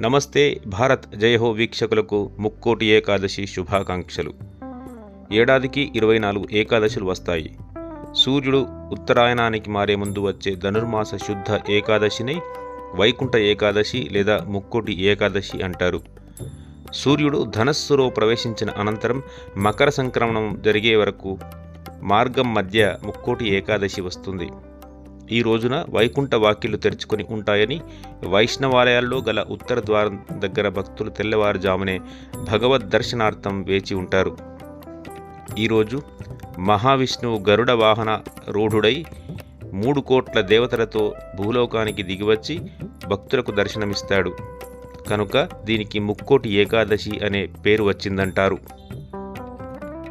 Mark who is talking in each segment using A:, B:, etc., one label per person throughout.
A: నమస్తే భారత్ జయహో వీక్షకులకు ముక్కోటి ఏకాదశి శుభాకాంక్షలు. ఏడాదికి ఇరవై నాలుగు ఏకాదశులు వస్తాయి. సూర్యుడు ఉత్తరాయణానికి మారే ముందు వచ్చే ధనుర్మాస శుద్ధ ఏకాదశిని వైకుంఠ ఏకాదశి లేదా ముక్కోటి ఏకాదశి అంటారు. సూర్యుడు ధనస్సులో ప్రవేశించిన అనంతరం మకర సంక్రమణం జరిగే వరకు మార్గం మధ్య ముక్కోటి ఏకాదశి వస్తుంది. ఈ రోజున వైకుంఠ వాకిళ్ళు తెరుచుకొని ఉంటాయని వైష్ణవాలయాల్లో గల ఉత్తర ద్వారం దగ్గర భక్తులు తెల్లవారుజామునే భగవద్ దర్శనార్థం వేచి ఉంటారు. ఈరోజు మహావిష్ణువు గరుడ వాహన రూఢుడై మూడు కోట్ల దేవతలతో భూలోకానికి దిగివచ్చి భక్తులకు దర్శనమిస్తాడు. కనుక దీనికి ముక్కోటి ఏకాదశి అనే పేరు వచ్చిందంటారు.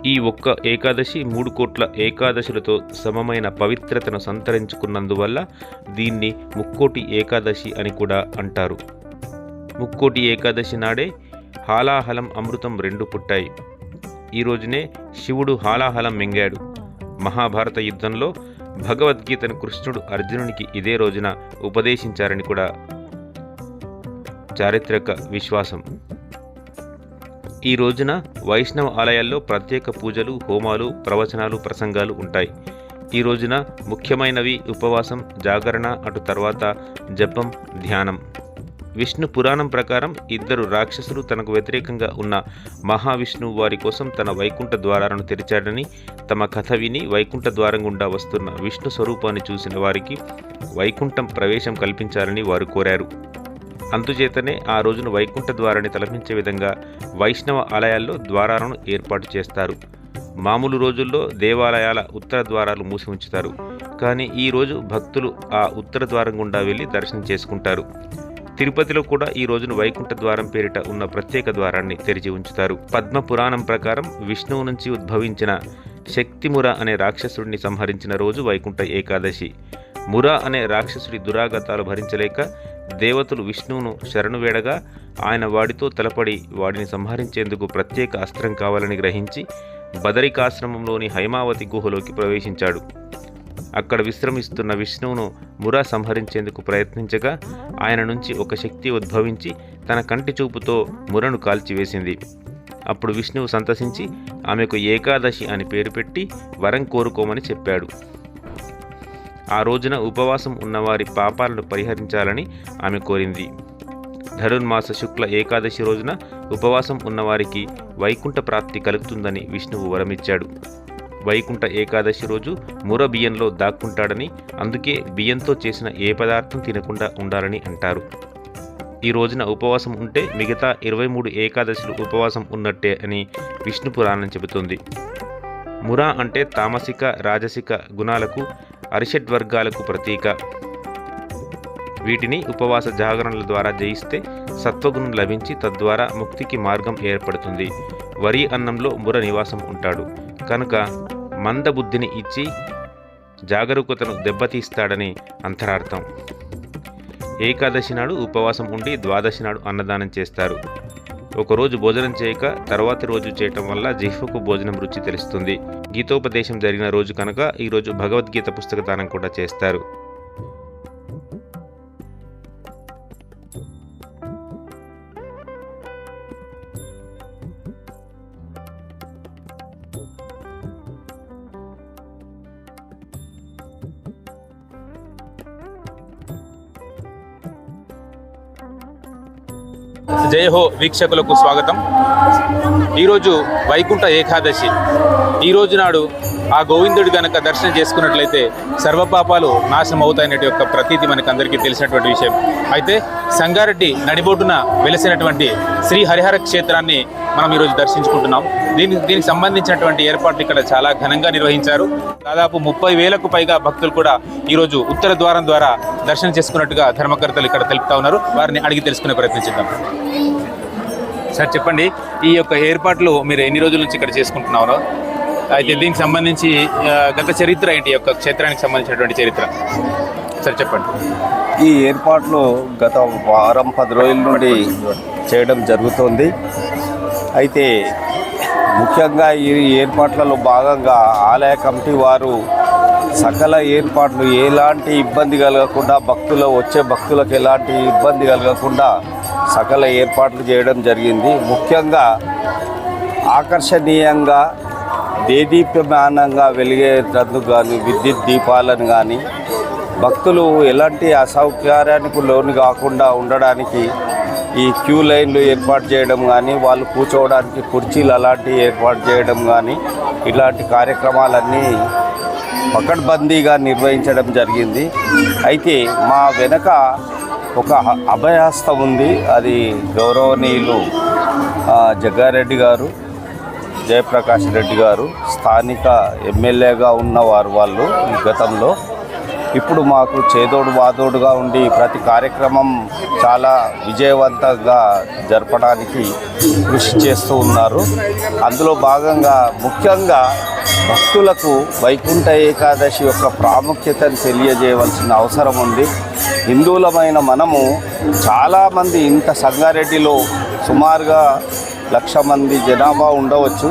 A: ఈ ఒక్క ఏకాదశి మూడు కోట్ల ఏకాదశులతో సమమైన పవిత్రతను సంతరించుకున్నందువల్ల దీన్ని ముక్కోటి ఏకాదశి అని కూడా అంటారు. ముక్కోటి ఏకాదశి నాడే హాలాహలం అమృతం రెండు పుట్టాయి. ఈ రోజునే శివుడు హాలాహలం మింగాడు. మహాభారత యుద్ధంలో భగవద్గీతను కృష్ణుడు అర్జునునికి ఇదే రోజున ఉపదేశించారని కూడా చారిత్రక విశ్వాసం. ఈ రోజున వైష్ణవ ఆలయాల్లో ప్రత్యేక పూజలు హోమాలు ప్రవచనాలు ప్రసంగాలు ఉంటాయి. ఈ రోజున ముఖ్యమైనవి ఉపవాసం జాగరణ అటు తర్వాత జపం ధ్యానం. విష్ణు పురాణం ప్రకారం ఇద్దరు రాక్షసులు తనకు వ్యతిరేకంగా ఉన్న మహావిష్ణువు వారి కోసం తన వైకుంఠ ద్వారాలను తెరిచాడని తమ కథ విని వైకుంఠ ద్వారం గుండా వస్తున్న విష్ణు స్వరూపాన్ని చూసిన వారికి వైకుంఠం ప్రవేశం కల్పించాలని వారు కోరారు. అందుచేతనే ఆ రోజున వైకుంఠ ద్వారాన్ని తలపించే విధంగా వైష్ణవ ఆలయాల్లో ద్వారాలను ఏర్పాటు చేస్తారు. మామూలు రోజుల్లో దేవాలయాల ఉత్తర ద్వారాలు మూసి ఉంచుతారు. కానీ ఈరోజు భక్తులు ఆ ఉత్తర ద్వారం గుండా వెళ్ళి దర్శనం చేసుకుంటారు. తిరుపతిలో కూడా ఈ రోజున వైకుంఠ ద్వారం పేరిట ఉన్న ప్రత్యేక ద్వారాన్ని తెరిచి ఉంచుతారు. పద్మ పురాణం ప్రకారం విష్ణువు నుంచి ఉద్భవించిన శక్తిముర అనే రాక్షసుడిని సంహరించిన రోజు వైకుంఠ ఏకాదశి. ముర అనే రాక్షసుడి దురాగతాలు భరించలేక దేవతలు విష్ణువును శరణు వేడగా ఆయన వాడితో తలపడి వాడిని సంహరించేందుకు ప్రత్యేక అస్త్రం కావాలని గ్రహించి బదరికాశ్రమంలోని హైమావతి గుహలోకి ప్రవేశించాడు. అక్కడ విశ్రమిస్తున్న విష్ణువును మురా సంహరించేందుకు ప్రయత్నించగా ఆయన నుంచి ఒక శక్తి ఉద్భవించి తన కంటి చూపుతో మురను కాల్చివేసింది. అప్పుడు విష్ణువు సంతసించి ఆమెకు ఏకాదశి అని పేరు పెట్టి వరం కోరుకోమని చెప్పాడు. ఆ రోజున ఉపవాసం ఉన్నవారి పాపాలను పరిహరించాలని ఆమె కోరింది. ధనుర్మాస శుక్ల ఏకాదశి రోజున ఉపవాసం ఉన్నవారికి వైకుంఠ ప్రాప్తి కలుగుతుందని విష్ణువు వరమిచ్చాడు. వైకుంఠ ఏకాదశి రోజు ముర బియ్యంలో దాక్కుంటాడని అందుకే బియ్యంతో చేసిన ఏ పదార్థం తినకుండా ఉండాలని అంటారు. ఈ రోజున ఉపవాసం ఉంటే మిగతా ఇరవై మూడు ఏకాదశులు ఉపవాసం ఉన్నట్టే అని విష్ణు పురాణం చెబుతుంది. మురా అంటే తామసిక రాజసిక గుణాలకు అరిషడ్ వర్గాలకు ప్రతీక. వీటిని ఉపవాస జాగరణల ద్వారా జయిస్తే సత్వగుణం లభించి తద్వారా ముక్తికి మార్గం ఏర్పడుతుంది. వరి అన్నంలో ముర నివాసం ఉంటాడు. కనుక మందబుద్ధిని ఇచ్చి జాగరూకతను దెబ్బతీస్తాడని అంతరార్థం. ఏకాదశి నాడు ఉపవాసం ఉండి ద్వాదశి నాడు అన్నదానం చేస్తారు. ఒకరోజు భోజనం చేయక తర్వాతి రోజు చేయటం వల్ల జిహ్వకు భోజనం రుచి తెలుస్తుంది. గీతోపదేశం జరిగిన రోజు కనుక ఈరోజు భగవద్గీత పుస్తక దానం కూడా చేస్తారు.
B: జయహో వీక్షకులకు స్వాగతం. ఈరోజు వైకుంఠ ఏకాదశి. ఈ రోజు నాడు ఆ గోవిందుడు గనక దర్శనం చేసుకున్నట్లయితే సర్వపాపాలు నాశనం అవుతాయనే యొక్క ప్రతీతి మనకు అందరికీ తెలిసినటువంటి విషయం. అయితే సంగారెడ్డి నడిబొడ్డున వెలిసినటువంటి శ్రీ హరిహర క్షేత్రాన్ని మనం ఈరోజు దర్శించుకుంటున్నాం. దీనికి దీనికి సంబంధించినటువంటి ఏర్పాట్లు ఇక్కడ చాలా ఘనంగా నిర్వహించారు. దాదాపు ముప్పై వేలకు పైగా భక్తులు కూడా ఈరోజు ఉత్తర ద్వారం ద్వారా దర్శనం చేసుకున్నట్టుగా ధర్మకర్తలు ఇక్కడ తెలుపుతా ఉన్నారు. వారిని అడిగి తెలుసుకునే ప్రయత్నించిద్దాం సార్ చెప్పండి. ఈ యొక్క ఏర్పాట్లు మీరు ఎన్ని రోజుల నుంచి ఇక్కడ చేసుకుంటున్నారు? అయితే దీనికి సంబంధించి గత చరిత్ర ఏంటి? ఈ యొక్క క్షేత్రానికి సంబంధించినటువంటి చరిత్ర. సార్ చెప్పండి.
C: ఈ ఏర్పాట్లు గత వారం పది రోజుల నుండి చేయడం జరుగుతోంది. అయితే ముఖ్యంగా ఈ ఏర్పాట్లలో భాగంగా ఆలయ కమిటీ వారు సకల ఏర్పాట్లు ఎలాంటి ఇబ్బంది కలగకుండా భక్తులు వచ్చే భక్తులకు ఎలాంటి ఇబ్బంది కలగకుండా సకల ఏర్పాట్లు చేయడం జరిగింది. ముఖ్యంగా ఆకర్షణీయంగా దేదీప్యమానంగా వెలిగేటందుకు కానీ విద్యుత్ దీపాలను కానీ భక్తులు ఎలాంటి అసౌకర్యానికి లోను కాకుండా ఉండడానికి ఈ క్యూ లైన్లు ఏర్పాటు చేయడం కానీ వాళ్ళు కూర్చోవడానికి కుర్చీలు అలాంటివి ఏర్పాటు చేయడం కానీ ఇలాంటి కార్యక్రమాలన్నీ పకడ్బందీగా నిర్వహించడం జరిగింది. అయితే మా వెనక ఒక అ- ఉంది. అది గౌరవనీయులు జగ్గారెడ్డి గారు జయప్రకాష్ రెడ్డి గారు స్థానిక ఎమ్మెల్యేగా ఉన్నవారు వాళ్ళు ఈ గతంలో. ఇప్పుడు మాకు చేదోడు వాదోడుగా ఉండి ప్రతి కార్యక్రమం చాలా విజయవంతంగా జరపడానికి కృషి చేస్తూ ఉన్నారు. అందులో భాగంగా ముఖ్యంగా భక్తులకు వైకుంఠ ఏకాదశి యొక్క ప్రాముఖ్యతను తెలియజేయవలసిన అవసరం ఉంది. హిందువులమైన మనము చాలామంది ఇంత సంగారెడ్డిలో సుమారుగా లక్ష మంది జనాభా ఉండవచ్చు.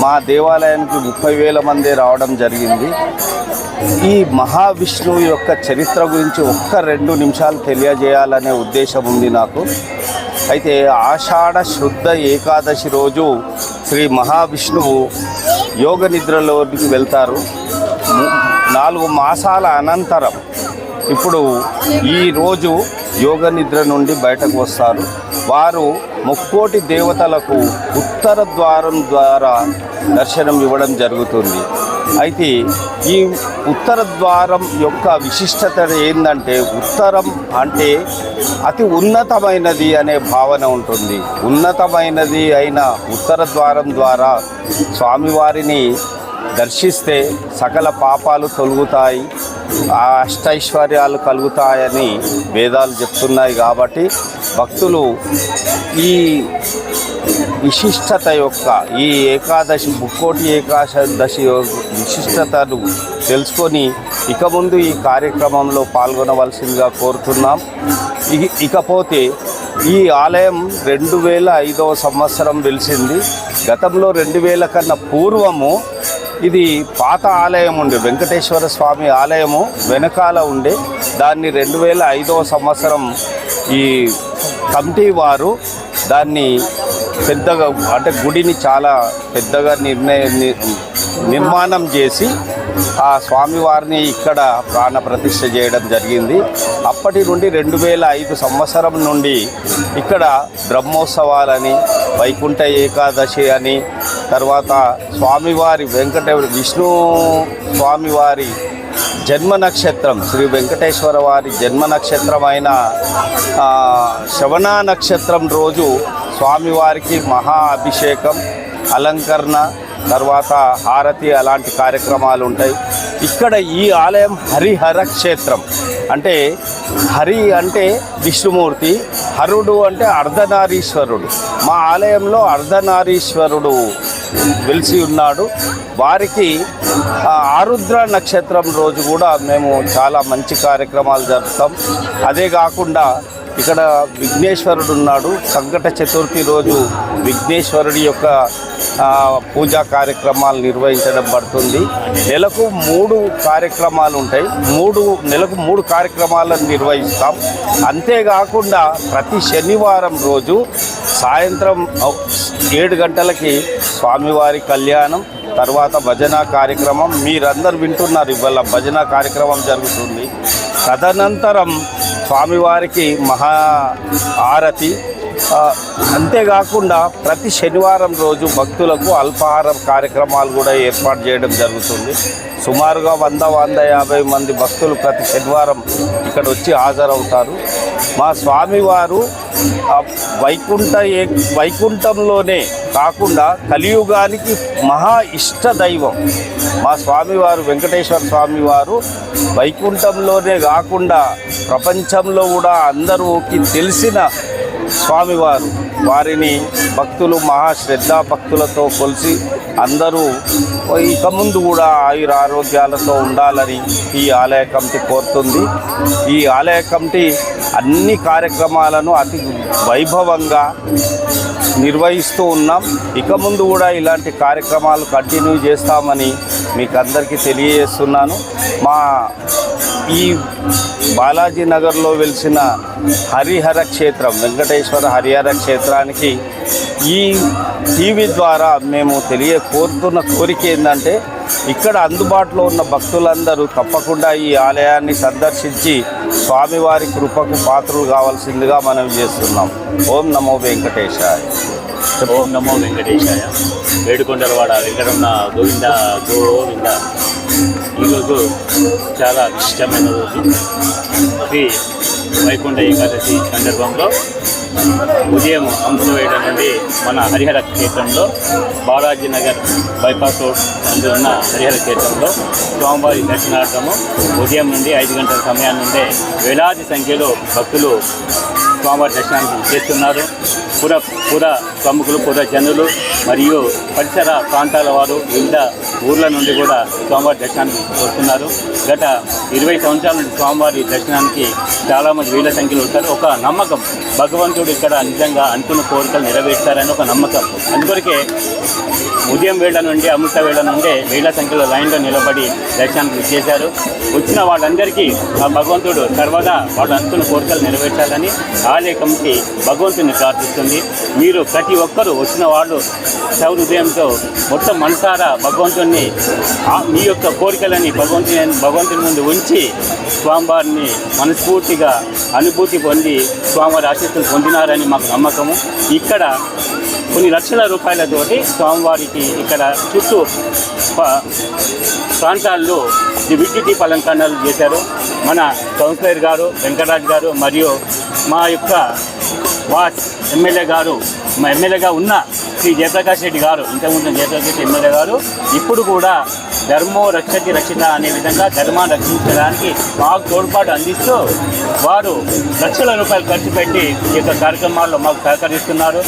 C: మా దేవాలయానికి ముప్పై వేల మంది రావడం జరిగింది. ఈ మహావిష్ణువు యొక్క చరిత్ర గురించి ఒక్క రెండు నిమిషాలు తెలియజేయాలనే ఉద్దేశం ఉంది నాకు. అయితే ఆషాఢ శుద్ధ ఏకాదశి రోజు శ్రీ మహావిష్ణువు యోగ నిద్రలోకి వెళ్తారు. నాలుగు మాసాల అనంతరం. ఇప్పుడు ఈరోజు యోగ నిద్ర నుండి బయటకు వస్తారు. వారు ముక్కోటి దేవతలకు ఉత్తర ద్వారం ద్వారా దర్శనం ఇవ్వడం జరుగుతుంది. అయితే ఈ ఉత్తర ద్వారం యొక్క విశిష్టత ఏంటంటే ఉత్తరం అంటే అతి ఉన్నతమైనది అనే భావన ఉంటుంది. ఉన్నతమైనది అయిన ఉత్తర ద్వారం ద్వారా స్వామివారిని దర్శిస్తే సకల పాపాలు తొలుగుతాయి ఆ అష్టైశ్వర్యాలు కలుగుతాయని వేదాలు చెప్తున్నాయి కాబట్టి భక్తులు ఈ విశిష్టత యొక్క ఈ ఏకాదశి ముక్కోటి ఏకాదశి యొక్క విశిష్టతను తెలుసుకొని ఇక ముందు ఈ కార్యక్రమంలో పాల్గొనవలసిందిగా కోరుతున్నాం. ఇకపోతే ఈ ఆలయం రెండు వేల ఐదవ సంవత్సరం వెలిసింది. గతంలో రెండు వేల కన్నా పూర్వము ఇది పాత ఆలయం ఉండే వెంకటేశ్వర స్వామి ఆలయము వెనకాల ఉండే దాన్ని రెండు వేల ఐదవ సంవత్సరం ఈ కమిటీ వారు దాన్ని పెద్దగా అంటే గుడిని చాలా పెద్దగా నిర్ణయ నిర్మాణం చేసి ఆ స్వామివారిని ఇక్కడ ప్రాణ ప్రతిష్ఠ చేయడం జరిగింది. అప్పటి నుండి రెండు వేల ఐదు సంవత్సరం నుండి ఇక్కడ బ్రహ్మోత్సవాలని వైకుంఠ ఏకాదశి అని తర్వాత స్వామివారి వెంకట విష్ణు స్వామివారి జన్మ నక్షత్రం శ్రీ వెంకటేశ్వర వారి జన్మ నక్షత్రమైన ఆ, శ్రవణ నక్షత్రం రోజు స్వామివారికి మహా అభిషేకం అలంకరణ తర్వాత హారతి అలాంటి కార్యక్రమాలు ఉంటాయి. ఇక్కడ ఈ ఆలయం హరిహర క్షేత్రం. అంటే హరి అంటే విష్ణుమూర్తి హరుడు అంటే అర్ధనారీశ్వరుడు. మా ఆలయంలో అర్ధనారీశ్వరుడు వెలిసి ఉన్నాడు. వారికి ఆరుద్ర నక్షత్రం రోజు కూడా మేము చాలా మంచి కార్యక్రమాలు జరుపుతాం. అదే కాకుండా ఇక్కడ విఘ్నేశ్వరుడు ఉన్నాడు. సంకట చతుర్థి రోజు విఘ్నేశ్వరుడి యొక్క పూజా కార్యక్రమాలు నిర్వహించడం పడుతుంది. నెలకు మూడు కార్యక్రమాలు ఉంటాయి. మూడు నెలకు మూడు కార్యక్రమాలను నిర్వహిస్తాం. అంతేకాకుండా ప్రతి శనివారం రోజు సాయంత్రం ఏడు గంటలకి స్వామివారి కళ్యాణం తర్వాత భజన కార్యక్రమం. మీరందరు వింటున్నారు ఇవాళ భజన కార్యక్రమం జరుగుతుంది. తదనంతరం స్వామివారికి మహా ఆరతి. అంతేకాకుండా ప్రతి శనివారం రోజు భక్తులకు అల్పాహారం కార్యక్రమాలు కూడా ఏర్పాటు చేయడం జరుగుతుంది. సుమారుగా వంద వంద యాభై మంది భక్తులు ప్రతి శనివారం ఇక్కడ వచ్చి హాజరవుతారు. మా స్వామివారు వైకుంఠ ఏ వైకుంఠంలోనే కాకుండా కలియుగానికి మహా ఇష్ట దైవం. మా స్వామివారు వెంకటేశ్వర స్వామివారు వైకుంఠంలోనే కాకుండా ప్రపంచంలో కూడా అందరూకి తెలిసిన స్వామివారు వారిని భక్తులు మహాశ్రద్ధా భక్తులతో కొలిసి అందరూ ఇక ముందు కూడా ఆయుర ఆరోగ్యాలతో ఉండాలని ఈ ఆలయ కమిటీ కోరుతుంది. ఈ ఆలయ కమిటీ అన్ని కార్యక్రమాలను అతి వైభవంగా నిర్వహిస్తూ ఉన్నాం. ఇక ముందు కూడా ఇలాంటి కార్యక్రమాలు కంటిన్యూ చేస్తామని మీకు అందరికీ తెలియజేస్తున్నాను. మా ఈ బాలాజీ నగర్లో వెలిసిన హరిహర క్షేత్రం వెంకటేశ్వర హరిహర క్షేత్రానికి ఈ టీవీ ద్వారా మేము తెలియ కోరుతున్న కోరిక ఏంటంటే ఇక్కడ అందుబాటులో ఉన్న భక్తులందరూ తప్పకుండా ఈ ఆలయాన్ని సందర్శించి స్వామివారి కృపకు పాత్రలు కావాల్సిందిగా మనం చేస్తున్నాం. ఓం నమో వెంకటేశాయ.
D: ఓం నమో వెంకటేశాయ. వేడుకొండలవాడ వెంకటరమణ గోవింద గోవింద. ఈరోజు చాలా ఇష్టమైన రోజు. శ్రీ వైకుంఠ ఏకాదశి సందర్భంలో ఉదయం అంశవేట నుండి మన హరిహర క్షేత్రంలో బాలాజీ నగర్ బైపాస్ రోడ్ నుండి ఉన్న హరిహర క్షేత్రంలో స్వామివారి దర్శనార్థము ఉదయం నుండి ఐదు గంటల సమయం నుండే వేలాది సంఖ్యలో భక్తులు స్వామివారి దర్శనానికి చేస్తున్నారు. పుర పుర ప్రముఖులు పుర జనులు మరియు పరిసర ప్రాంతాల వారు వివిధ ఊర్ల నుండి కూడా స్వామివారి దర్శనానికి వస్తున్నారు. గత ఇరవై సంవత్సరాల నుండి స్వామివారి దర్శనానికి చాలామంది వేల సంఖ్యలో వస్తారు ఒక నమ్మకం భగవంతుడు ఇక్కడ నిజంగా అనుకున్న కోరికలు నెరవేర్చారని ఒక నమ్మకం. అందుకొరికే ఉదయం వేళ నుండి అమృత వేళ నుండి వేల సంఖ్యలో లైన్లో నిలబడి దర్శనానికి చేశారు వచ్చిన వాళ్ళందరికీ ఆ భగవంతుడు సర్వదా వాళ్ళు అనుకున్న కోరికలు నెరవేర్చాలని ఆలయ కమిటీ భగవంతుని ప్రార్థిస్తుంది. మీరు ప్రతి ఒక్కరూ వచ్చిన వాళ్ళు సౌహృదయంతో మొత్తం మనసారా భగవంతుని ఆ- మీ యొక్క కోరికలని భగవంతుని భగవంతుని ముందు ఉంచి స్వామివారిని మనస్ఫూర్తిగా అనుభూతి పొంది స్వామివారి ఆశీస్సులు పొందినారని మాకు నమ్మకము. ఇక్కడ కొన్ని లక్షల రూపాయలతోటి స్వామివారికి ఇక్కడ చుట్టూ ప్రాంతాల్లో ఈ విద్యుత్ అలంకరణలు చేశారు. మన కౌన్సిలర్ గారు వెంకటరాజ్ గారు మరియు మా యొక్క వార్డ్ ఎమ్మెల్యే గారు మా ఎమ్మెల్యేగా ఉన్న శ్రీ జయప్రకాష్ రెడ్డి గారు ఇంతకుముందు జయప్రకాష్ రెడ్డి ఎమ్మెల్యే గారు ఇప్పుడు కూడా ధర్మో రక్షతి రక్షిత అనే విధంగా ధర్మాన్ని రక్షించడానికి మాకు తోడ్పాటు అందిస్తూ వారు లక్షల రూపాయలు ఖర్చు పెట్టి ఈ యొక్క కార్యక్రమాల్లో మాకు సహకరిస్తున్నారు.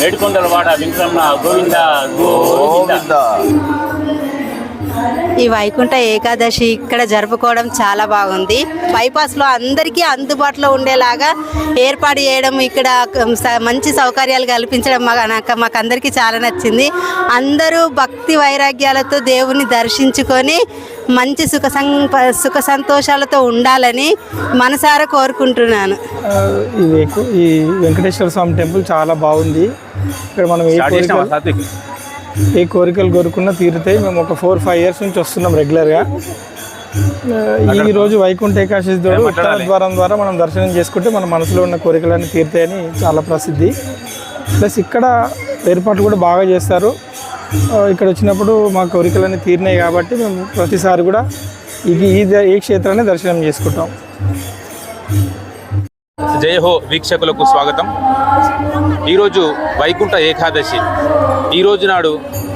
D: వేడుకొండలవాడ వెంకటరమణ గోవింద. గోవిందా.
E: ఈ వైకుంఠ ఏకాదశి ఇక్కడ జరుపుకోవడం చాలా బాగుంది. బైపాస్లో అందరికీ అందుబాటులో ఉండేలాగా ఏర్పాటు చేయడం ఇక్కడ మంచి సౌకర్యాలు కల్పించడం మాకు నాకు మాకు అందరికీ చాలా నచ్చింది. అందరూ భక్తి వైరాగ్యాలతో దేవుని దర్శించుకొని మంచి సుఖ సం సుఖ సంతోషాలతో ఉండాలని మనసారా కోరుకుంటున్నాను.
F: ఈ వెంకటేశ్వర స్వామి టెంపుల్ చాలా బాగుంది. ఇక్కడ మనం ఏ కోరికలు కోరుకున్నా తీరుతాయి మేము ఒక ఫోర్ ఫైవ్ ఇయర్స్ నుంచి వస్తున్నాం రెగ్యులర్గా. ఈ రోజు వైకుంఠ ఏకాదశి ఉత్తర ద్వారం ద్వారా మనం దర్శనం చేసుకుంటే మన మనసులో ఉన్న కోరికలన్నీ తీరుతాయని చాలా ప్రసిద్ధి. ప్లస్ ఇక్కడ ఏర్పాట్లు కూడా బాగా చేస్తారు. ఇక్కడ వచ్చినప్పుడు మా కోరికలన్నీ తీరినాయి కాబట్టి మేము ప్రతిసారి కూడా ఇది ఈ ఈ క్షేత్రాన్ని దర్శనం చేసుకుంటాం.
B: జయహో వీక్షకులకు స్వాగతం. ఈరోజు వైకుంఠ ఏకాదశి. ఈ రోజు నాడు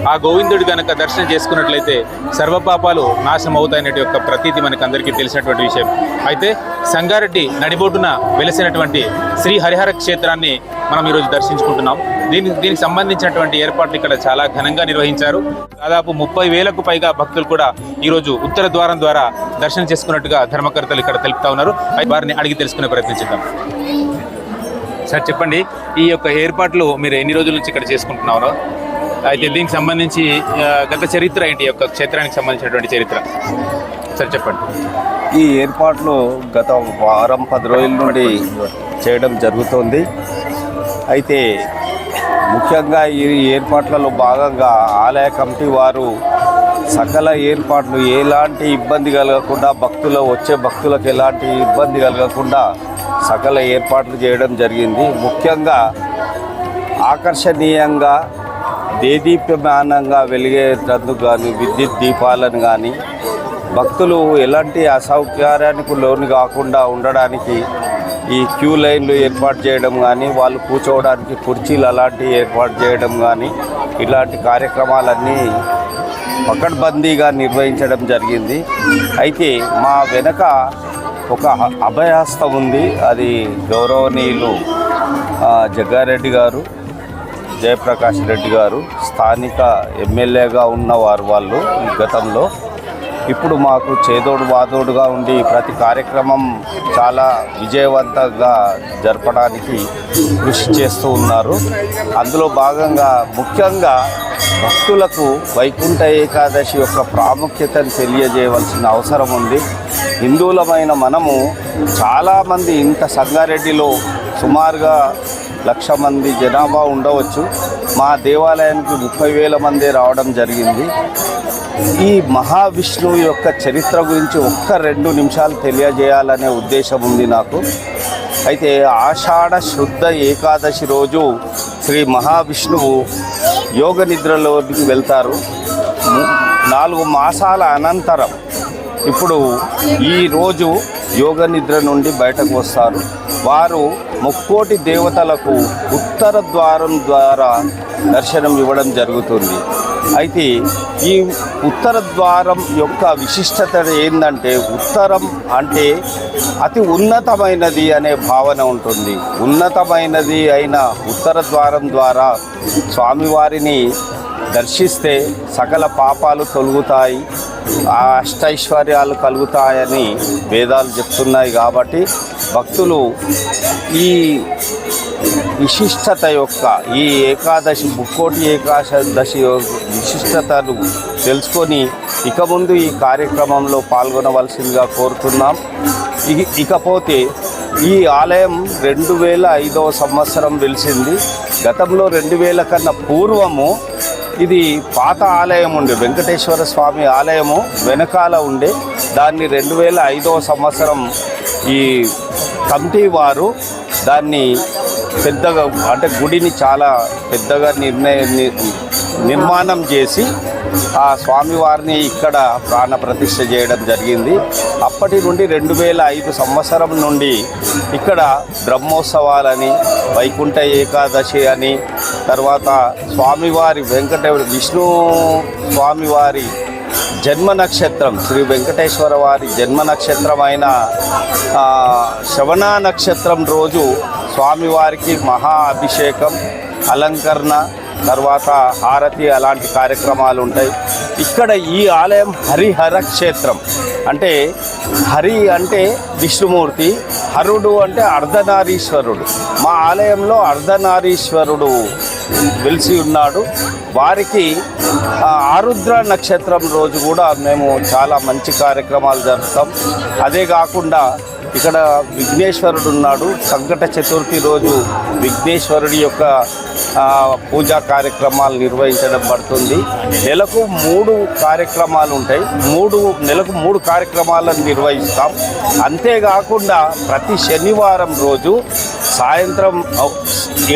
B: ఆ గోవిందుడు గనక దర్శనం చేసుకున్నట్లయితే సర్వపాపాలు నాశనం అవుతాయనే యొక్క ప్రతీతి మనకు అందరికీ తెలిసినటువంటి విషయం. అయితే సంగారెడ్డి నడిబొడ్డున వెలిసినటువంటి శ్రీ హరిహర క్షేత్రాన్ని మనం ఈరోజు దర్శించుకుంటున్నాం. దీనికి దీనికి సంబంధించినటువంటి ఏర్పాట్లు ఇక్కడ చాలా ఘనంగా నిర్వహించారు. దాదాపు ముప్పై వేలకు పైగా భక్తులు కూడా ఈరోజు ఉత్తర ద్వారం ద్వారా దర్శనం చేసుకున్నట్టుగా ధర్మకర్తలు ఇక్కడ తెలుపుతా ఉన్నారు. వారిని అడిగి తెలుసుకునే ప్రయత్నించుద్దాం సార్ చెప్పండి. ఈ యొక్క ఏర్పాట్లు మీరు ఎన్ని రోజుల నుంచి ఇక్కడ చేసుకుంటున్నారు? అయితే దీనికి సంబంధించి గత చరిత్ర ఏంటి? యొక్క క్షేత్రానికి సంబంధించినటువంటి చరిత్ర. సార్ చెప్పండి.
C: ఈ ఏర్పాట్లు గత వారం పది రోజుల నుండి చేయడం జరుగుతోంది. అయితే ముఖ్యంగా ఈ ఏర్పాట్లలో భాగంగా ఆలయ కమిటీ వారు సకల ఏర్పాట్లు ఎలాంటి ఇబ్బంది కలగకుండా భక్తులు వచ్చే భక్తులకు ఎలాంటి ఇబ్బంది కలగకుండా సకల ఏర్పాట్లు చేయడం జరిగింది. ముఖ్యంగా ఆకర్షణీయంగా దేదీప్యమానంగా వెలిగేటందుకు కానీ విద్యుత్ దీపాలను కానీ భక్తులు ఎలాంటి అసౌకర్యానికి లోను కాకుండా ఉండడానికి ఈ క్యూ లైన్లు ఏర్పాటు చేయడం కానీ వాళ్ళు కూర్చోవడానికి కుర్చీలు అలాంటివి ఏర్పాటు చేయడం కానీ ఇలాంటి కార్యక్రమాలన్నీ పకడ్బందీగా నిర్వహించడం జరిగింది. అయితే మా వెనక ఒక అ- అభయహస్తం ఉంది. అది గౌరవనీయులు జగ్గారెడ్డి గారు. జయప్రకాష్ రెడ్డి గారు స్థానిక ఎమ్మెల్యేగా ఉన్నవారు వాళ్ళు ఈ గతంలో. ఇప్పుడు మాకు చేదోడు వాదోడుగా ఉండి ప్రతి కార్యక్రమం చాలా విజయవంతంగా జరపడానికి కృషి చేస్తూ ఉన్నారు. అందులో భాగంగా ముఖ్యంగా భక్తులకు వైకుంఠ ఏకాదశి యొక్క ప్రాముఖ్యతను తెలియజేయవలసిన అవసరం ఉంది. హిందువులమైన మనము చాలామంది ఇంత సంగారెడ్డిలో సుమారుగా లక్ష మంది జనాభా ఉండవచ్చు. మా దేవాలయానికి ముప్పై వేల మంది రావడం జరిగింది. ఈ మహావిష్ణువు యొక్క చరిత్ర గురించి ఒక్క రెండు నిమిషాలు తెలియజేయాలనే ఉద్దేశం ఉంది నాకు. అయితే ఆషాఢ శుద్ధ ఏకాదశి రోజు శ్రీ మహావిష్ణువు యోగ నిద్రలోకి వెళ్తారు. నాలుగు మాసాల అనంతరం ఇప్పుడు ఈరోజు యోగ నిద్ర నుండి బయటకు వస్తారు. వారు ముక్కోటి దేవతలకు ఉత్తర ద్వారం ద్వారా దర్శనం ఇవ్వడం జరుగుతుంది. అయితే ఈ ఉత్తర ద్వారం యొక్క విశిష్టత ఏంటంటే ఉత్తరం అంటే అతి ఉన్నతమైనది అనే భావన ఉంటుంది. ఉన్నతమైనది అయిన ఉత్తర ద్వారం ద్వారా స్వామివారిని దర్శిస్తే సకల పాపాలు తొలుగుతాయి ఆ అష్టైశ్వర్యాలు కలుగుతాయని వేదాలు చెప్తున్నాయి కాబట్టి భక్తులు ఈ విశిష్టత యొక్క ఈ ఏకాదశి ముక్కోటి ఏకాదశి యొక్క విశిష్టతను తెలుసుకొని ఇక ముందు ఈ కార్యక్రమంలో పాల్గొనవలసిందిగా కోరుతున్నాం. ఇక ఇకపోతే ఈ ఆలయం రెండు వేల ఐదవ సంవత్సరం వెలిసింది. గతంలో రెండు వేల కన్నా పూర్వము ఇది పాత ఆలయం ఉండే వెంకటేశ్వర స్వామి ఆలయము వెనకాల ఉండే. దాన్ని రెండు వేల ఐదవ సంవత్సరం ఈ కమిటీ వారు దాన్ని పెద్దగా అంటే గుడిని చాలా పెద్దగా నిర్ణయ ని- నిర్మాణం చేసి ఆ స్వామివారిని ఇక్కడ ప్రాణ ప్రతిష్ఠ చేయడం జరిగింది. అప్పటి నుండి రెండు వేల ఐదు సంవత్సరం నుండి ఇక్కడ బ్రహ్మోత్సవాలని వైకుంఠ ఏకాదశి అని తర్వాత స్వామివారి వెంకట విష్ణు స్వామివారి జన్మ నక్షత్రం శ్రీ వెంకటేశ్వర వారి జన్మ నక్షత్రం అయిన శ్రవణ నక్షత్రం రోజు స్వామివారికి మహా అభిషేకం అలంకరణ తర్వాత హారతి అలాంటి కార్యక్రమాలు ఉంటాయి. ఇక్కడ ఈ ఆలయం హరిహర క్షేత్రం. అంటే హరి అంటే విష్ణుమూర్తి హరుడు అంటే అర్ధనారీశ్వరుడు. మా ఆలయంలో అర్ధనారీశ్వరుడు వెలిసి ఉన్నాడు. వారికి ఆరుద్ర నక్షత్రం రోజు కూడా మేము చాలా మంచి కార్యక్రమాలు జరుపుతాం. అదే కాకుండా ఇక్కడ విఘ్నేశ్వరుడు ఉన్నాడు. సంకట చతుర్థి రోజు విఘ్నేశ్వరుడి యొక్క పూజా కార్యక్రమాలు నిర్వహించడం పడుతుంది. నెలకు మూడు కార్యక్రమాలు ఉంటాయి. మూడు నెలకు మూడు కార్యక్రమాలను నిర్వహిస్తాం. అంతేకాకుండా ప్రతి శనివారం రోజు సాయంత్రం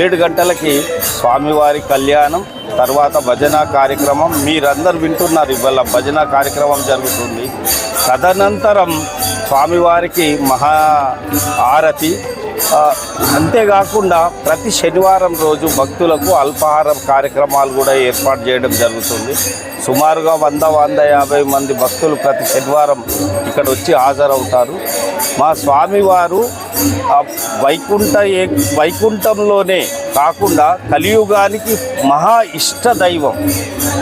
C: ఏడు గంటలకి స్వామివారి కళ్యాణం తర్వాత భజన కార్యక్రమం. మీరందరు వింటున్నారు ఇవాళ భజన కార్యక్రమం జరుగుతుంది. తదనంతరం స్వామివారికి మహా ఆరతి. అంతేకాకుండా ప్రతి శనివారం రోజు భక్తులకు అల్పాహారం కార్యక్రమాలు కూడా ఏర్పాటు చేయడం జరుగుతుంది. సుమారుగా వంద వంద యాభై మంది భక్తులు ప్రతి శనివారం ఇక్కడ వచ్చి హాజరవుతారు. మా స్వామివారు వైకుంఠ ఏ వైకుంఠంలోనే కాకుండా కలియుగానికి మహా ఇష్ట దైవం.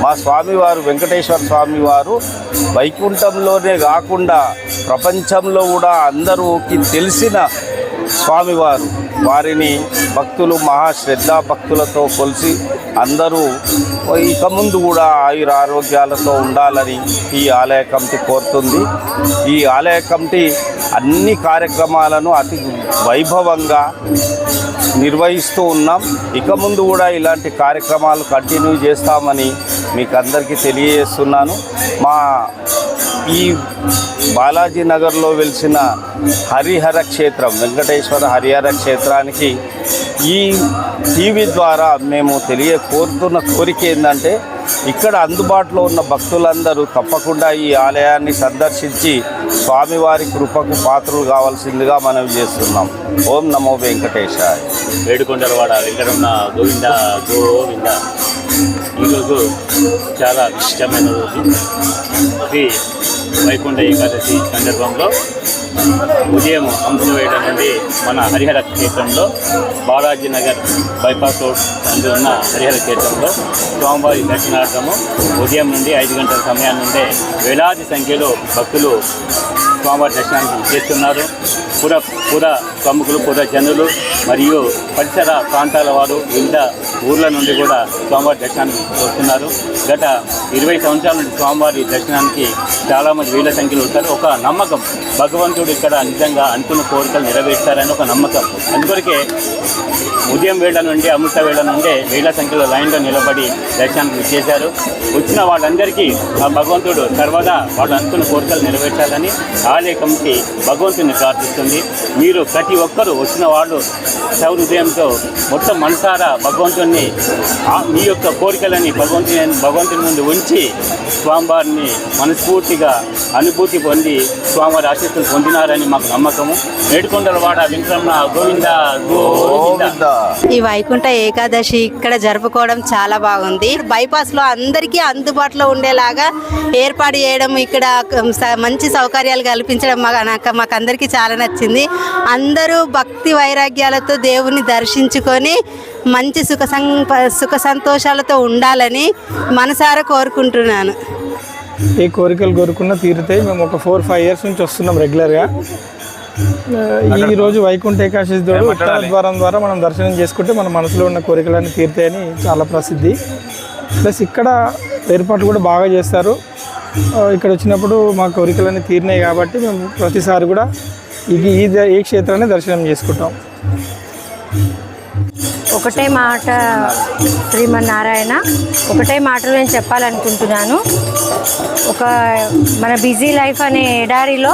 C: మా స్వామివారు వెంకటేశ్వర స్వామివారు వైకుంఠంలోనే కాకుండా ప్రపంచంలో కూడా అందరూకి తెలిసిన స్వామివారు. వారిని భక్తులు మహాశ్రద్ధా భక్తులతో కొలిసి అందరూ ఇక ముందు కూడా ఆయుర ఆరోగ్యాలతో ఉండాలని ఈ ఆలయ కమిటీ కోరుతుంది. ఈ ఆలయ కమిటీ అన్ని కార్యక్రమాలను అతి వైభవంగా నిర్వహిస్తూ ఉన్నాం. ఇక ముందు కూడా ఇలాంటి కార్యక్రమాలు కంటిన్యూ చేస్తామని మీకు అందరికీ తెలియజేస్తున్నాను. మా ఈ బాలాజీ నగర్లో వెలిసిన హరిహర క్షేత్రం వెంకటేశ్వర హరిహర క్షేత్రానికి ఈ టీవీ ద్వారా మేము తెలియ కోరుతున్న కోరిక ఏంటంటే ఇక్కడ అందుబాటులో ఉన్న భక్తులందరూ తప్పకుండా ఈ ఆలయాన్ని సందర్శించి స్వామివారి కృపకు పాత్రలు కావాల్సిందిగా మనం చేస్తున్నాం. ఓం నమో వెంకటేశాయ.
D: వేడుకొండలవాడ వెంకటన్న గోవింద గోవింద. ఈరోజు చాలా విశిష్టమైన రోజు వైకుంఠ ఏకాదశి సందర్భంలో ఉదయం అంశవేట నుండి మన హరిహర క్షేత్రంలో బాలాజీ నగర్ బైపాస్ రోడ్ అందు ఉన్న హరిహర క్షేత్రంలో స్వామివారి దర్శనార్థము ఉదయం నుండి ఐదు గంటల సమయం నుండే వేలాది సంఖ్యలో భక్తులు స్వామివారి దర్శనానికి చేస్తున్నారు. పుర పుర ప్రముఖులు పుర జనులు మరియు పరిసర ప్రాంతాల వారు వివిధ ఊర్ల నుండి కూడా స్వామివారి దర్శనానికి వస్తున్నారు. గత ఇరవై సంవత్సరాల నుండి స్వామివారి దర్శనానికి చాలామంది వేల సంఖ్యలో ఉంటారు. ఒక నమ్మకం. భగవంతుడు ఇక్కడ నిజంగా అనుకున్న కోరికలు నెరవేర్చారని ఒక నమ్మకం. అందుకొరకే ఉదయం వేళ నుండి అమృత వేళ నుండే వేల సంఖ్యలో లైన్లో నిలబడి దర్శనానికి చేశారు. వచ్చిన వాళ్ళందరికీ ఆ భగవంతుడు సర్వదా వాళ్ళు అనుకున్న కోరికలు నెరవేర్చాలని ఆలయ కమిటీ భగవంతుని ప్రార్థిస్తుంది. మీరు ప్రతి ఒక్కరూ వచ్చిన వాళ్ళు సౌహృదయంతో మొత్తం మనసారా భగవంతుని మీ యొక్క కోరికలని భగవంతుని భగవంతుని ముందు ఉంచి స్వామివారిని మనస్ఫూర్తిగా అనుభూతి పొంది స్వామివారి ఆశీస్సులు పొందినారని మాకు నమ్మకము. ఏడుకొండలవాడ వెంకటరమణ గోవింద గోవింద.
E: ఈ వైకుంఠ ఏకాదశి ఇక్కడ జరుపుకోవడం చాలా బాగుంది. బైపాస్లో అందరికీ అందుబాటులో ఉండేలాగా ఏర్పాటు చేయడం ఇక్కడ మంచి సౌకర్యాలు కల్పించడం మాకు మాకు అందరికీ చాలా నచ్చింది. అందరూ భక్తి వైరాగ్యాలతో దేవుని దర్శించుకొని మంచి సుఖ సం సుఖ సంతోషాలతో ఉండాలని మనసారా కోరుకుంటున్నాను.
F: ఏ కోరికలు కోరుకున్నా తీరుతాయి మేము ఒక ఫోర్ ఫైవ్ ఇయర్స్ నుంచి వస్తున్నాం రెగ్యులర్గా. ఈ రోజు వైకుంఠ ఏకాదశి తోడు ఉత్తర ద్వారం ద్వారా మనం దర్శనం చేసుకుంటే మన మనసులో ఉన్న కోరికలన్నీ తీరుతాయని చాలా ప్రసిద్ధి. ప్లస్ ఇక్కడ ఏర్పాట్లు కూడా బాగా చేస్తారు. ఇక్కడ వచ్చినప్పుడు మా కోరికలన్నీ తీరినాయి కాబట్టి మేము ప్రతిసారి కూడా ఈ ఈ ద- ఈ క్షేత్రాన్ని దర్శనం చేసుకుంటాం.
G: ఒకటే మాట శ్రీమన్నారాయణ ఒకటే మాటలు నేను చెప్పాలనుకుంటున్నాను. ఒక మన బిజీ లైఫ్ అనే ఎడారిలో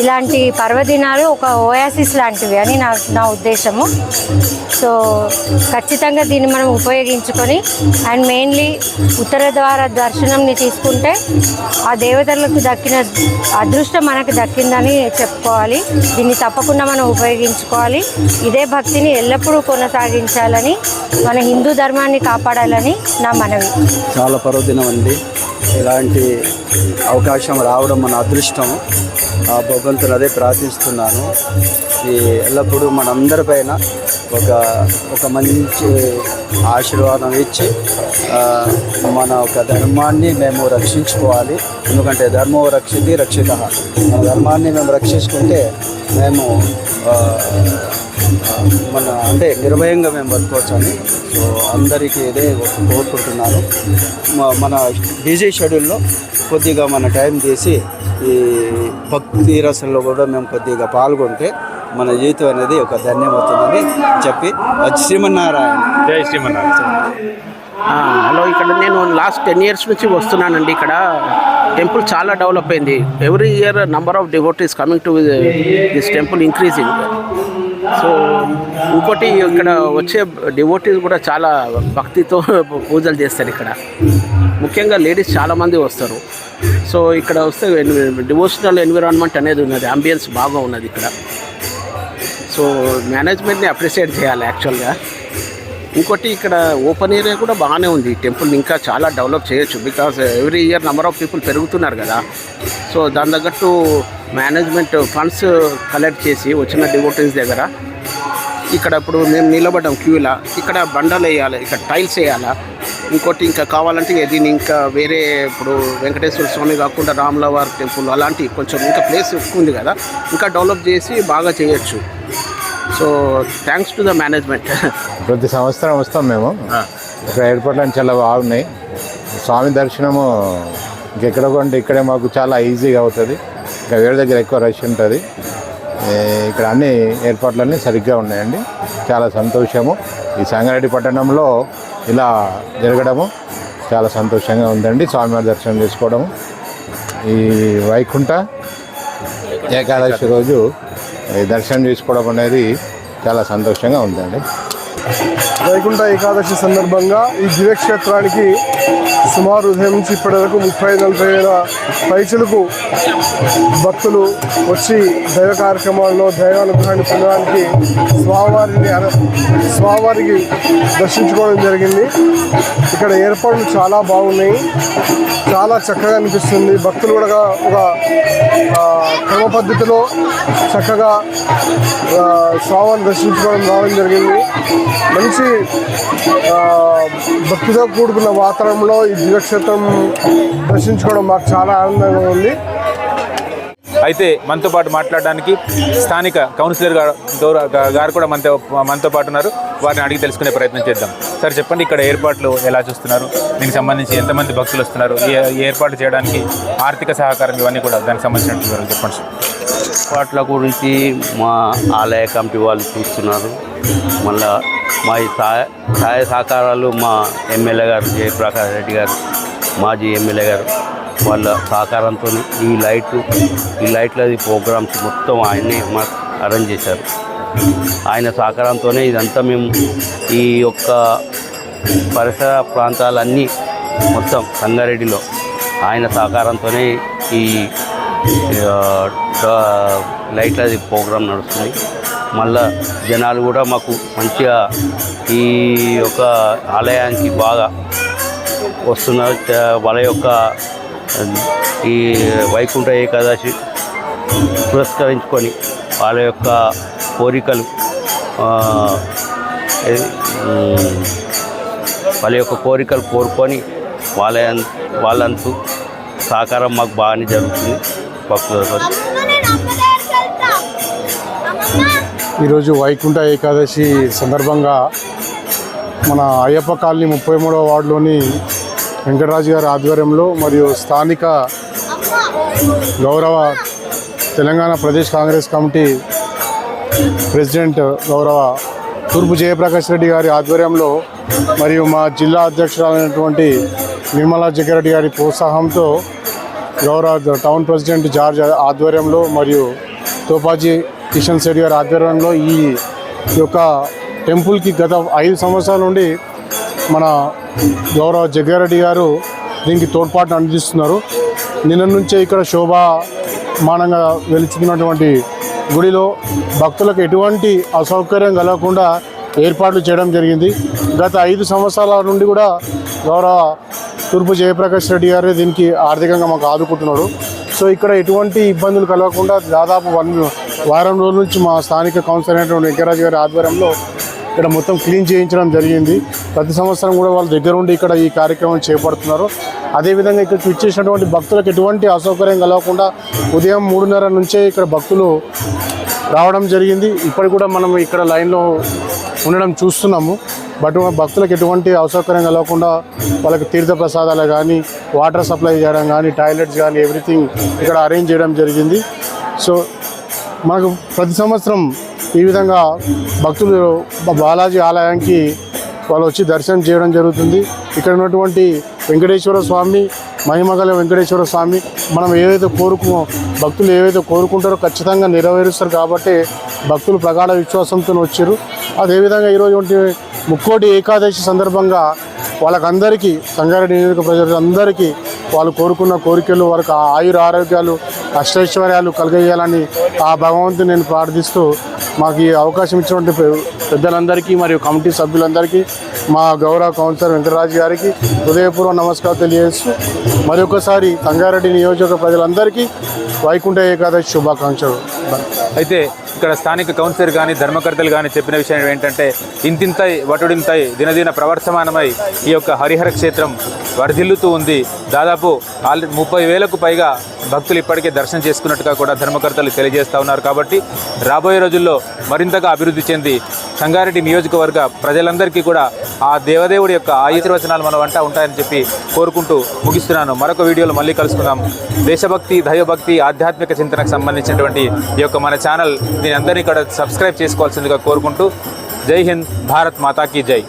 G: ఇలాంటి పర్వదినాలు ఒక ఓయాసిస్ లాంటివి అని నా నా ఉద్దేశము. సో ఖచ్చితంగా దీన్ని మనం ఉపయోగించుకొని అండ్ మెయిన్లీ ఉత్తర ద్వార దర్శనంని తీసుకుంటే ఆ దేవతలకు దక్కిన అదృష్టం మనకు దక్కిందని చెప్పుకోవాలి. దీన్ని తప్పకుండా మనం ఉపయోగించుకోవాలి. ఇదే భక్తిని ఎల్లప్పుడూ పాటించాలని మన హిందూ ధర్మాన్ని కాపాడాలని నా మనవి.
H: చాలా పర్వదినం ఉంది ఇలాంటి అవకాశం రావడం మన అదృష్టం. ఆ భగవంతుని అదే ప్రార్థిస్తున్నాను. ఈ ఎల్లప్పుడూ మనందరిపైన ఒక ఒక మంచి ఆశీర్వాదం ఇచ్చి మన ఒక ధర్మాన్ని మేము రక్షించుకోవాలి. ఎందుకంటే ధర్మో రక్షితి రక్షిత. మన ధర్మాన్ని మేము రక్షించుకుంటే మేము మన అంటే నిర్భయంగా మేము బతుకోవచ్చని సో అందరికీ ఇదే కోరుకుంటున్నాను. మ- మన బిజీ షెడ్యూల్లో కొద్దిగా మన టైం తీసి ఈ భక్తి రసంలో కూడా మేము కొద్దిగా పాల్గొంటే మన జీవితం అనేది ఒక ధన్యమవుతుందని చెప్పి అది శ్రీమన్నారాయణ.
B: జై శ్రీమన్నారాయణ.
I: ఆ, హలో ఇక్కడ నేను లాస్ట్ టెన్ ఇయర్స్ నుంచి వస్తున్నానండి ఇక్కడ. టెంపుల్ చాలా డెవలప్ అయింది. Every year number of devotees coming to this temple increasing. So ఇంకోటి ఇక్కడ వచ్చే డివోటీస్ కూడా చాలా భక్తితో పూజలు చేస్తారు ఇక్కడ. ముఖ్యంగా లేడీస్ చాలామంది వస్తారు. సో ఇక్కడ వస్తే డివోషనల్ ఎన్విరాన్మెంట్ అనేది ఉన్నది అంబియన్స్ బాగా ఉన్నది ఇక్కడ. సో మేనేజ్మెంట్ని అప్రిషియేట్ చేయాలి యాక్చువల్గా ఇంకోటి ఇక్కడ ఓపెన్ ఏరియా కూడా బాగానే ఉంది. టెంపుల్ ఇంకా చాలా డెవలప్ చేయొచ్చు. Because every year number of people పెరుగుతున్నారు కదా. సో దాని తగ్గట్టు మేనేజ్మెంట్ ఫండ్స్ కలెక్ట్ చేసి వచ్చిన డివోటీస్ దగ్గర ఇక్కడ ఇప్పుడు మేము నిలబడ్డాం క్యూలా. ఇక్కడ బండలు వేయాలి ఇక్కడ టైల్స్ వేయాలా? ఇంకోటి ఇంకా కావాలంటే ఇది ఇంకా వేరే ఇప్పుడు వెంకటేశ్వర స్వామి కాకుండా రాములవారి టెంపుల్ అలాంటి కొంచెం ఇంకా ప్లేస్ ఎక్కువ ఉంది కదా. ఇంకా డెవలప్ చేసి బాగా చేయొచ్చు. So thanks to the management
J: ప్రతి సంవత్సరం వస్తాం మేము. ఇక్కడ ఏర్పాట్లు అన్ని చాలా బాగున్నాయి స్వామి దర్శనము ఇంకెక్కడ కొంటే ఇక్కడే మాకు చాలా ఈజీగా అవుతుంది. ఇంకా వేరే దగ్గర ఎక్కువ రష్ ఉంటుంది. ఇక్కడ అన్ని ఏర్పాట్లన్నీ సరిగ్గా ఉన్నాయండి. చాలా సంతోషము. ఈ సంగారెడ్డి పట్టణంలో ఇలా జరగడము చాలా సంతోషంగా ఉందండి. స్వామివారి దర్శనం చేసుకోవడము. ఈ వైకుంఠ ఏకాదశి రోజు దర్శనం చేసుకోవడం అనేది చాలా సంతోషంగా ఉందండి.
K: వైకుంఠ ఏకాదశి సందర్భంగా ఈ దివ్యక్షేత్రానికి సుమారు ఉదయం నుంచి ఇప్పటి వరకు ముప్పై నలభై వేల పైసలకు భక్తులు వచ్చి దైవ కార్యక్రమాల్లో దైవానుగ్రహాన్ని పొందడానికి స్వామివారిని స్వామివారికి దర్శించుకోవడం జరిగింది. ఇక్కడ ఏర్పాట్లు చాలా బాగున్నాయి. చాలా చక్కగా అనిపిస్తుంది. భక్తులు కూడా ఒక క్రమ పద్ధతిలో చక్కగా స్వామిని దర్శించుకోవడం రావడం జరిగింది. మంచి భక్తితో కూడుకున్న వాతావరణంలో ఈ దివ్యక్షేత్రం దర్శించుకోవడం మాకు చాలా ఆనందంగా ఉంది.
B: అయితే మనతో పాటు మాట్లాడడానికి స్థానిక కౌన్సిలర్ గారు గారు కూడా మనతో మనతో పాటు ఉన్నారు. వారిని అడిగి తెలుసుకునే ప్రయత్నం చేద్దాం. సార్ చెప్పండి ఇక్కడ ఏర్పాట్లు ఎలా చూస్తున్నారు? దీనికి సంబంధించి ఎంతమంది భక్తులు వస్తున్నారు? ఏర్పాట్లు చేయడానికి ఆర్థిక సహకారం ఇవన్నీ కూడా దానికి సంబంధించిన వివరాలు చెప్పండి సార్.
L: ఏర్పాట్ల గురించి మా ఆలయ కమిటీ వాళ్ళు చూస్తున్నారు. మళ్ళా మా ఈ సహాయ సహాయ సహకారాలు మా ఎమ్మెల్యే గారు జయప్రకాష్ రెడ్డి గారు మాజీ ఎమ్మెల్యే గారు వాళ్ళ సహకారంతో ఈ లైట్ ఈ లైట్లది ప్రోగ్రామ్స్ మొత్తం ఆయనే మాకు అరేంజ్ చేశారు. ఆయన సహకారంతోనే ఇదంతా మేము ఈ యొక్క పరిసర ప్రాంతాలన్నీ మొత్తం సంగారెడ్డిలో ఆయన సహకారంతోనే ఈ లైట్లది ప్రోగ్రాం నడుస్తుంది. మళ్ళా జనాలు కూడా మాకు మంచిగా ఈ యొక్క ఆలయానికి బాగా వస్తున్నారు. వాళ్ళ యొక్క ఈ వైకుంఠ ఏకాదశి పురస్కరించుకొని వాళ్ళ యొక్క కోరికలు వాళ్ళ యొక్క కోరికలు కోరుకొని వాళ్ళ వాళ్ళంతు సహకారం మాకు బాగానే జరుగుతుంది. భక్తులతో
K: ఈరోజు వైకుంఠ ఏకాదశి సందర్భంగా మన అయ్యప్ప కాలనీ ముప్పై మూడవ వార్డులోని వెంకటరాజు గారి ఆధ్వర్యంలో మరియు స్థానిక గౌరవ Telangana Pradesh Congress committee president గౌరవ తూర్పు జయప్రకాష్ రెడ్డి గారి ఆధ్వర్యంలో మరియు మా జిల్లా అధ్యక్షురాలైనటువంటి నిర్మలా జగ్గారెడ్డి గారి ప్రోత్సాహంతో గౌరవ టౌన్ ప్రెసిడెంట్ జార్జ్ ఆధ్వర్యంలో మరియు తోపాజీ కిషన్ శెట్టి గారి ఆధ్వర్యంలో ఈ యొక్క టెంపుల్కి గత ఐదు సంవత్సరాల నుండి మన గౌరవ జగ్గారెడ్డి గారు దీనికి తోడ్పాటును అందిస్తున్నారు. నిన్న నుంచే ఇక్కడ శోభామానంగా వెలుచుకున్నటువంటి గుడిలో భక్తులకు ఎటువంటి అసౌకర్యం కలగకుండా ఏర్పాట్లు చేయడం జరిగింది. గత ఐదు సంవత్సరాల నుండి కూడా గౌరవ తూర్పు జయప్రకాష్ రెడ్డి గారు దీనికి ఆర్థికంగా మాకు ఆదుకుంటున్నాడు సో ఇక్కడ ఎటువంటి ఇబ్బందులు కలగకుండా దాదాపు వన్ వారం రోజుల నుంచి మా స్థానిక కౌన్సిలర్ అయినటువంటి వెంకరాజు గారి ఆధ్వర్యంలో ఇక్కడ మొత్తం క్లీన్ చేయించడం జరిగింది. ప్రతి సంవత్సరం కూడా వాళ్ళ దగ్గర ఉండి ఇక్కడ ఈ కార్యక్రమం చేపడుతున్నారు. అదేవిధంగా ఇక్కడ ఇచ్చేసినటువంటి భక్తులకు ఎటువంటి అసౌకర్యం కలగకుండా ఉదయం మూడున్నర నుంచే ఇక్కడ భక్తులు రావడం జరిగింది. ఇప్పటికి కూడా మనం ఇక్కడ లైన్లో ఉండడం చూస్తున్నాము. బట్ భక్తులకు ఎటువంటి అసౌకర్యం కలగకుండా వాళ్ళకి తీర్థ ప్రసాదాలు కానీ వాటర్ సప్లై చేయడం కానీ టాయిలెట్స్ కానీ ఎవ్రీథింగ్ ఇక్కడ అరేంజ్ చేయడం జరిగింది. సో మనకు ప్రతి సంవత్సరం ఈ విధంగా భక్తులు బాలాజీ ఆలయానికి వాళ్ళు వచ్చి దర్శనం చేయడం జరుగుతుంది. ఇక్కడ ఉన్నటువంటి వెంకటేశ్వర స్వామి మహిమగల వెంకటేశ్వర స్వామి మనం ఏవైతే కోరుకు భక్తులు ఏవైతే కోరుకుంటారో ఖచ్చితంగా నెరవేరుస్తారు కాబట్టి భక్తులు ప్రగాఢ విశ్వాసంతో వచ్చారు. అదేవిధంగా ఈరోజు వంటి ముక్కోటి ఏకాదశి సందర్భంగా వాళ్ళకందరికీ సంగారెడ్డి నియోజక ప్రజలందరికీ వాళ్ళు కోరుకున్న కోరికలు వారికి ఆయుర ఆరోగ్యాలు అష్టైశ్వర్యాలు కలిగేయాలని ఆ భగవంతుని నేను ప్రార్థిస్తూ మాకు ఈ అవకాశం ఇచ్చినటువంటి పెద్దలందరికీ మరియు కమిటీ సభ్యులందరికీ మా గౌరవ కౌన్సిలర్ వెంకటరాజు గారికి హృదయపూర్వ నమస్కారం తెలియజేస్తూ మరొకసారి సంగారెడ్డి నియోజక ప్రజలందరికీ వైకుంఠ ఏకాదశి శుభాకాంక్షలు.
B: అయితే ఇక్కడ స్థానిక కౌన్సిలర్ కానీ ధర్మకర్తలు కానీ చెప్పిన విషయం ఏంటంటే ఇంతింతై వటుడింతై దినదిన ప్రవర్తమానమై ఈ యొక్క హరిహర క్షేత్రం వర్ధిల్లుతూ ఉంది. దాదాపు ఆల్ ముప్పై వేలకు పైగా భక్తులు ఇప్పటికే దర్శనం చేసుకున్నట్టుగా కూడా ధర్మకర్తలు తెలియజేస్తూ ఉన్నారు. కాబట్టి రాబోయే రోజుల్లో మరింతగా అభివృద్ధి చెంది సంగారెడ్డి నియోజకవర్గ ప్రజలందరికీ కూడా ఆ దేవదేవుడి యొక్క ఆశీర్వచనాలు మన వంట ఉంటాయని చెప్పి కోరుకుంటూ ముగిస్తున్నాను. మరొక వీడియోలో మళ్ళీ కలుసుకుందాం. దేశభక్తి దైవభక్తి ఆధ్యాత్మిక చింతనకు సంబంధించినటువంటి ఈ యొక్క మన ఛానల్ దీని అందరినీ ఇక్కడ సబ్స్క్రైబ్ చేసుకోవాల్సిందిగా కోరుకుంటూ జై హింద్ భారత్ మాతాకి జై.